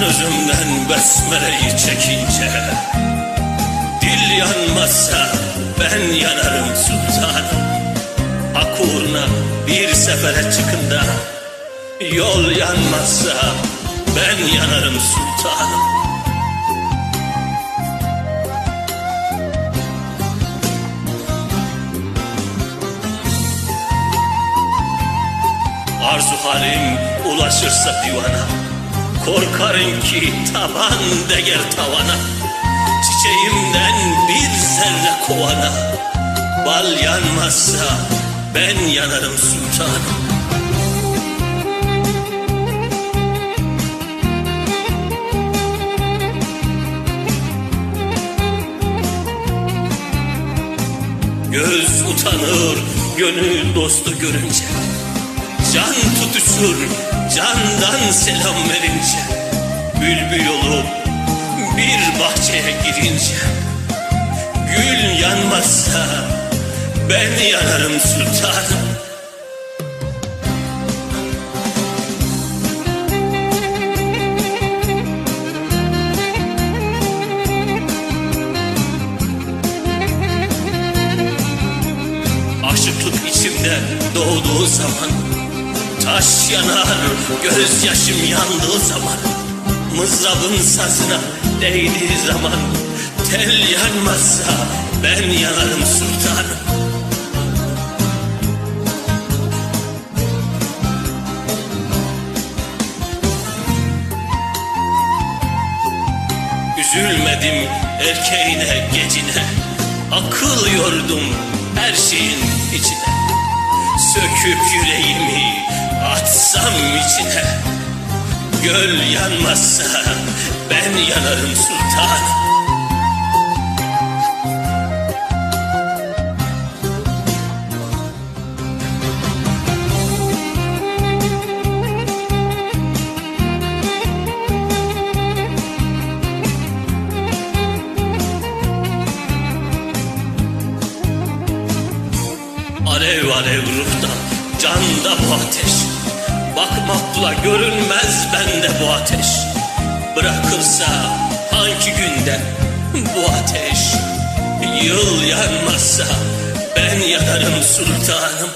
Can özümden besmeleyi çekince Dil yanmazsa ben yanarım sultanım Hak bir sefere çıkın da Yol yanmazsa ben yanarım sultanım Arzu halim ulaşırsa divana Korkarım ki taban deger tavana. Çiçeğimden bir zerre kovana. Bal yanmazsa ben yanarım sultanım. Göz utanır gönül dostu görünce Can tutuşur candan selam verince Bülbül olup bir bahçeye girince Gül yanmazsa ben yanarım sultanım. Aşıklık içimde doğduğu zaman Taş yanar gözyaşım yandığı zaman. Mızrabın sazına değdiği zaman Tel yanmazsa ben yanarım sultanım. Üzülmedim erkeğine gecine. Akıl yordum her şeyin içine. Söküp yüreğimi atsam içine Göl yanmazsa ben yanarım sultanım Alev alev ruhta, canda bu ateş. Bakmakla görünmez bende bu ateş. Bırakırsa hangi günde bu ateş? Yıl yanmazsa ben yanarım sultanım